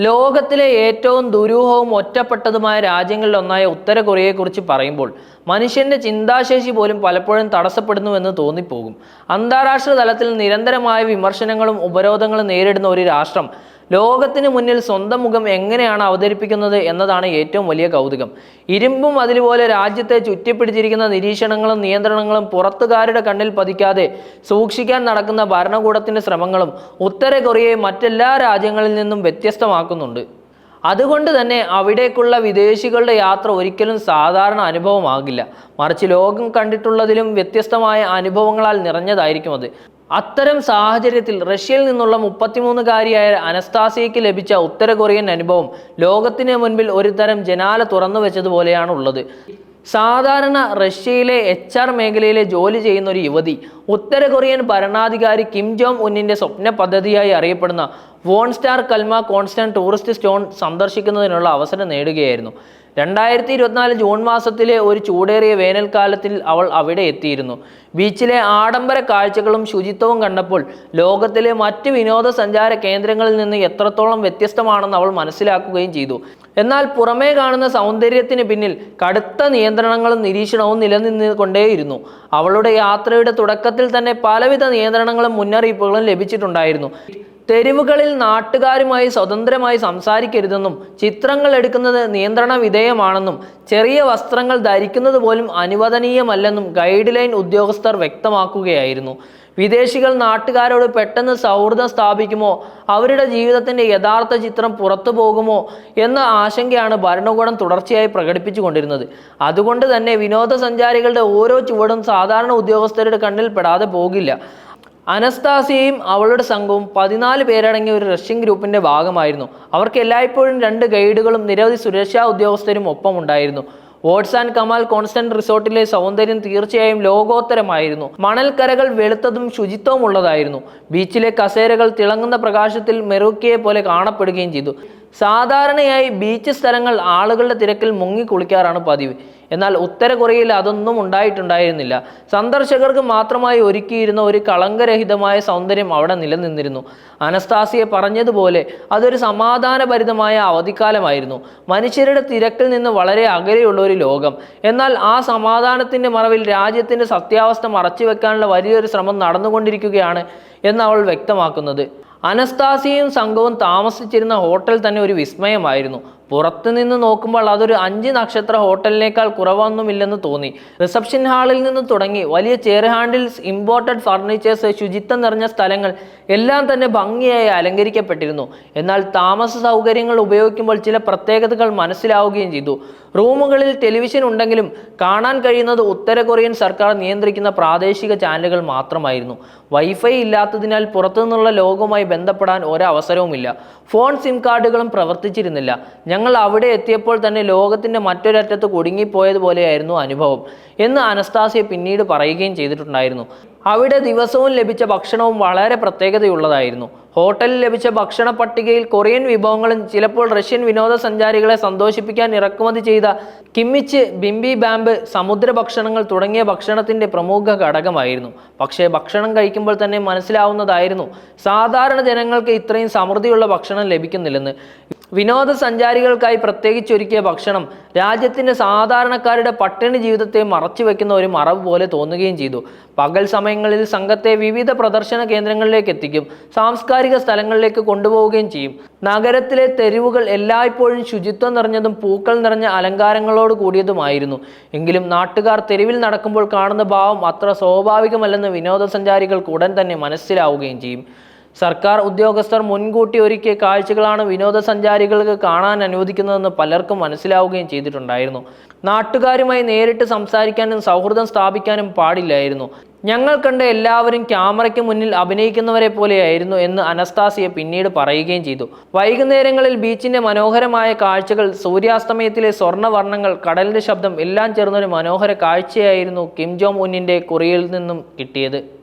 ലോകത്തിലെ ഏറ്റവും ദുരൂഹവും ഒറ്റപ്പെട്ടതുമായ രാജ്യങ്ങളിലൊന്നായ ഉത്തര കൊറിയയെക്കുറിച്ച് പറയുമ്പോൾ മനുഷ്യന്റെ ചിന്താശേഷി പോലും പലപ്പോഴും തടസ്സപ്പെടുന്നുവെന്ന് തോന്നിപ്പോകും. അന്താരാഷ്ട്ര തലത്തിൽ നിരന്തരമായ വിമർശനങ്ങളും ഉപരോധങ്ങളും നേരിടുന്ന ഒരു രാഷ്ട്രം ലോകത്തിന് മുന്നിൽ സ്വന്തം മുഖം എങ്ങനെയാണ് അവതരിപ്പിക്കുന്നത് എന്നതാണ് ഏറ്റവും വലിയ കൗതുകം. ഇരുമ്പും അതിലുപോലെ രാജ്യത്തെ ചുറ്റിപ്പിടിച്ചിരിക്കുന്ന നിരീക്ഷണങ്ങളും നിയന്ത്രണങ്ങളും പുറത്തുകാരുടെ കണ്ണിൽ പതിക്കാതെ സൂക്ഷിക്കാൻ നടക്കുന്ന ഭരണകൂടത്തിന്റെ ശ്രമങ്ങളും ഉത്തര കൊറിയയെ മറ്റെല്ലാ രാജ്യങ്ങളിൽ നിന്നും വ്യത്യസ്തമാക്കുന്നുണ്ട്. അതുകൊണ്ട് തന്നെ അവിടേക്കുള്ള വിദേശികളുടെ യാത്ര ഒരിക്കലും സാധാരണ അനുഭവമാകില്ല. മറിച്ച് ലോകം കണ്ടിട്ടുള്ളതിലും വ്യത്യസ്തമായ അനുഭവങ്ങളാൽ നിറഞ്ഞതായിരിക്കും അത്. അത്തരം സാഹചര്യത്തിൽ റഷ്യയിൽ നിന്നുള്ള മുപ്പത്തിമൂന്നുകാരിയായ അനസ്താസിയയ്ക്ക് ലഭിച്ച ഉത്തര കൊറിയൻ അനുഭവം ലോകത്തിന് മുൻപിൽ ഒരു തരം ജനാല തുറന്നു വെച്ചതുപോലെയാണ് ഉള്ളത് സാധാരണ റഷ്യയിലെ എച്ച് ആർ മേഖലയിലെ ജോലി ചെയ്യുന്ന ഒരു യുവതി ഉത്തര കൊറിയൻ ഭരണാധികാരി കിം ജോങ് ഉന്നിന്റെ സ്വപ്ന പദ്ധതിയായി അറിയപ്പെടുന്ന von star കൽമ constant tourist stone സന്ദർശിക്കുന്നതിനുള്ള അവസരം നേടുകയായിരുന്നു. രണ്ടായിരത്തി ഇരുപത്തിനാല് ജൂൺ മാസത്തിലെ ഒരു ചൂടേറിയ വേനൽക്കാലത്തിൽ അവൾ അവിടെ എത്തിയിരുന്നു. ബീച്ചിലെ ആഡംബര കാഴ്ചകളും ശുചിത്വവും കണ്ടപ്പോൾ ലോകത്തിലെ മറ്റ് വിനോദസഞ്ചാര കേന്ദ്രങ്ങളിൽ നിന്ന് എത്രത്തോളം വ്യത്യസ്തമാണെന്ന് അവൾ മനസ്സിലാക്കുകയും ചെയ്തു. എന്നാൽ പുറമേ കാണുന്ന സൗന്ദര്യത്തിന് പിന്നിൽ കടുത്ത നിയന്ത്രണങ്ങളും നിരീക്ഷണവും നിലനിന്നുകൊണ്ടേയിരുന്നു. അവളുടെ യാത്രയുടെ തുടക്കത്തിൽ തന്നെ പലവിധ നിയന്ത്രണങ്ങളും മുന്നറിയിപ്പുകളും ലഭിച്ചിട്ടുണ്ടായിരുന്നു. തെരുവുകളിൽ നാട്ടുകാരുമായി സ്വതന്ത്രമായി സംസാരിക്കരുതെന്നും ചിത്രങ്ങൾ എടുക്കുന്നത് നിയന്ത്രണ വിധേയമാണെന്നും ചെറിയ വസ്ത്രങ്ങൾ ധരിക്കുന്നത് പോലും അനുവദനീയമല്ലെന്നും ഗൈഡ് ലൈൻ ഉദ്യോഗസ്ഥർ വ്യക്തമാക്കുകയായിരുന്നു. വിദേശികൾ നാട്ടുകാരോട് പെട്ടെന്ന് സൗഹൃദം സ്ഥാപിക്കുമോ? അവരുടെ ജീവിതത്തിന്റെ യഥാർത്ഥ ചിത്രം പുറത്തു പോകുമോ? എന്ന ആശങ്കയാണ് ഭരണകൂടം തുടർച്ചയായി പ്രകടിപ്പിച്ചുകൊണ്ടിരുന്നത്. അതുകൊണ്ട് തന്നെ വിനോദസഞ്ചാരികളുടെ ഓരോ ചുവടും സാധാരണ ഉദ്യോഗസ്ഥരുടെ കണ്ണിൽ പെടാതെ പോകില്ല. അനസ്താസിയയും അവളുടെ സംഘവും പതിനാല് പേരടങ്ങിയ ഒരു റഷ്യൻ ഗ്രൂപ്പിന്റെ ഭാഗമായിരുന്നു. അവർക്ക് എല്ലായ്പ്പോഴും രണ്ട് ഗൈഡുകളും നിരവധി സുരക്ഷാ ഉദ്യോഗസ്ഥരും ഒപ്പമുണ്ടായിരുന്നു. വോട്ട്സ് ആൻഡ് കമാൽ കോൺസ്റ്റന്റ് റിസോർട്ടിലെ സൗന്ദര്യം തീർച്ചയായും ലോകോത്തരമായിരുന്നു. മണൽക്കരകൾ വെളുത്തതും ശുചിത്വമുള്ളതായിരുന്നു. ബീച്ചിലെ കസേരകൾ തിളങ്ങുന്ന പ്രകാശത്തിൽ മെറുക്കിയെ പോലെ കാണപ്പെടുകയും ചെയ്തു. സാധാരണയായി ബീച്ച് സ്ഥലങ്ങൾ ആളുകളുടെ തിരക്കിൽ മുങ്ങി കുളിക്കാറാണ് പതിവ്. എന്നാൽ ഉത്തര കൊറിയയിൽ അതൊന്നും ഉണ്ടായിട്ടുണ്ടായിരുന്നില്ല. സന്ദർശകർക്ക് മാത്രമായി ഒരുക്കിയിരുന്ന ഒരു കളങ്കരഹിതമായ സൗന്ദര്യം അവിടെ നിലനിന്നിരുന്നു. അനസ്താസിയെ പറഞ്ഞതുപോലെ അതൊരു സമാധാനഭരിതമായ അവധിക്കാലമായിരുന്നു. മനുഷ്യരുടെ തിരക്കിൽ നിന്ന് വളരെ അകലെയുള്ള ഒരു ലോകം. എന്നാൽ ആ സമാധാനത്തിന്റെ മറവിൽ രാജ്യത്തിന്റെ സത്യാവസ്ഥ മറച്ചുവെക്കാനുള്ള വലിയൊരു ശ്രമം നടന്നുകൊണ്ടിരിക്കുകയാണ് എന്ന് അവൾ വ്യക്തമാക്കുന്നത്. അനസ്താസിയയും സംഘവും താമസിച്ചിരുന്ന ഹോട്ടൽ തന്നെ ഒരു വിസ്മയമായിരുന്നു. പുറത്തുനിന്ന് നോക്കുമ്പോൾ അതൊരു അഞ്ച് നക്ഷത്ര ഹോട്ടലിനേക്കാൾ കുറവൊന്നുമില്ലെന്ന് തോന്നി. റിസപ്ഷൻ ഹാളിൽ നിന്ന് തുടങ്ങി. വലിയ ചെയർ ഹാൻഡിൽസ് ഇമ്പോർട്ടഡ് ഫർണിച്ചേഴ്സ് ശുചിത്വം നിറഞ്ഞ സ്ഥലങ്ങൾ എല്ലാം തന്നെ ഭംഗിയായി അലങ്കരിക്കപ്പെട്ടിരുന്നു. എന്നാൽ താമസ സൗകര്യങ്ങൾ ഉപയോഗിക്കുമ്പോൾ ചില പ്രത്യേകതകൾ മനസ്സിലാവുകയും ചെയ്തു. റൂമുകളിൽ ടെലിവിഷൻ ഉണ്ടെങ്കിലും കാണാൻ കഴിയുന്നത് ഉത്തര കൊറിയൻ സർക്കാർ നിയന്ത്രിക്കുന്ന പ്രാദേശിക ചാനലുകൾ മാത്രമായിരുന്നു. വൈഫൈ ഇല്ലാത്തതിനാൽ പുറത്തുനിന്നുള്ള ലോകവുമായി ബന്ധപ്പെടാൻ ഒരവസരവുമില്ല. ഫോൺ സിം കാർഡുകളും പ്രവർത്തിച്ചിരുന്നില്ല. ഞങ്ങൾ അവിടെ എത്തിയപ്പോൾ തന്നെ ലോകത്തിന്റെ മറ്റൊരറ്റത്ത് കുടുങ്ങിപ്പോയതുപോലെയായിരുന്നു അനുഭവം എന്ന് അനസ്താസിയ പിന്നീട് പറയുകയും ചെയ്തിട്ടുണ്ടായിരുന്നു. അവിടെ ദിവസവും ലഭിച്ച ഭക്ഷണവും വളരെ പ്രത്യേകതയുള്ളതായിരുന്നു. ഹോട്ടലിൽ ലഭിച്ച ഭക്ഷണ പട്ടികയിൽ കൊറിയൻ വിഭവങ്ങളും ചിലപ്പോൾ റഷ്യൻ വിനോദസഞ്ചാരികളെ സന്തോഷിപ്പിക്കാൻ ഇറക്കുമതി ചെയ്ത കിമ്മിച്ച് ബിംബി ബാമ്പ് സമുദ്ര ഭക്ഷണങ്ങൾ തുടങ്ങിയ ഭക്ഷണത്തിന്റെ പ്രമുഖ ഘടകമായിരുന്നു. പക്ഷേ ഭക്ഷണം കഴിക്കുമ്പോൾ തന്നെ മനസ്സിലാവുന്നതായിരുന്നു സാധാരണ ജനങ്ങൾക്ക് ഇത്രയും സമൃദ്ധിയുള്ള ഭക്ഷണം ലഭിക്കുന്നില്ലെന്ന്. വിനോദസഞ്ചാരികൾക്കായി പ്രത്യേകിച്ച് ഒരുക്കിയ ഭക്ഷണം രാജ്യത്തിന്റെ സാധാരണക്കാരുടെ പട്ടിണി ജീവിതത്തെ മറച്ചു വെക്കുന്ന ഒരു മറവ് പോലെ തോന്നുകയും ചെയ്തു. പകൽ സമയങ്ങളിൽ സംഘത്തെ വിവിധ പ്രദർശന കേന്ദ്രങ്ങളിലേക്ക് എത്തിക്കും സാംസ്കാരിക സ്ഥലങ്ങളിലേക്ക് കൊണ്ടുപോവുകയും ചെയ്യും. നഗരത്തിലെ തെരുവുകൾ എല്ലായ്പ്പോഴും ശുചിത്വം നിറഞ്ഞതും പൂക്കൾ നിറഞ്ഞ അലങ്കാരങ്ങളോട് കൂടിയതുമായിരുന്നു. എങ്കിലും നാട്ടുകാർ തെരുവിൽ നടക്കുമ്പോൾ കാണുന്ന ഭാവം അത്ര സ്വാഭാവികമല്ലെന്ന് വിനോദസഞ്ചാരികൾക്ക് ഉടൻ തന്നെ മനസ്സിലാവുകയും ചെയ്യും. സർക്കാർ ഉദ്യോഗസ്ഥർ മുൻകൂട്ടി ഒരുക്കിയ കാഴ്ചകളാണ് വിനോദസഞ്ചാരികൾക്ക് കാണാൻ അനുവദിക്കുന്നതെന്ന് പലർക്കും മനസ്സിലാവുകയും ചെയ്തിട്ടുണ്ടായിരുന്നു. നാട്ടുകാരുമായി നേരിട്ട് സംസാരിക്കാനും സൗഹൃദം സ്ഥാപിക്കാനും പാടില്ലായിരുന്നു. ഞങ്ങൾ കണ്ട എല്ലാവരും ക്യാമറയ്ക്ക് മുന്നിൽ അഭിനയിക്കുന്നവരെ പോലെയായിരുന്നു എന്ന് അനസ്താസിയ പിന്നീട് പറയുകയും ചെയ്തു. വൈകുന്നേരങ്ങളിൽ ബീച്ചിന്റെ മനോഹരമായ കാഴ്ചകൾ സൂര്യാസ്തമയത്തിലെ സ്വർണവർണങ്ങൾ കടലിന്റെ ശബ്ദം എല്ലാം ചേർന്നൊരു മനോഹര കാഴ്ചയായിരുന്നു കിം ജോങ് ഉന്നിന്റെ കൊറിയയിൽ നിന്നും കിട്ടിയത്.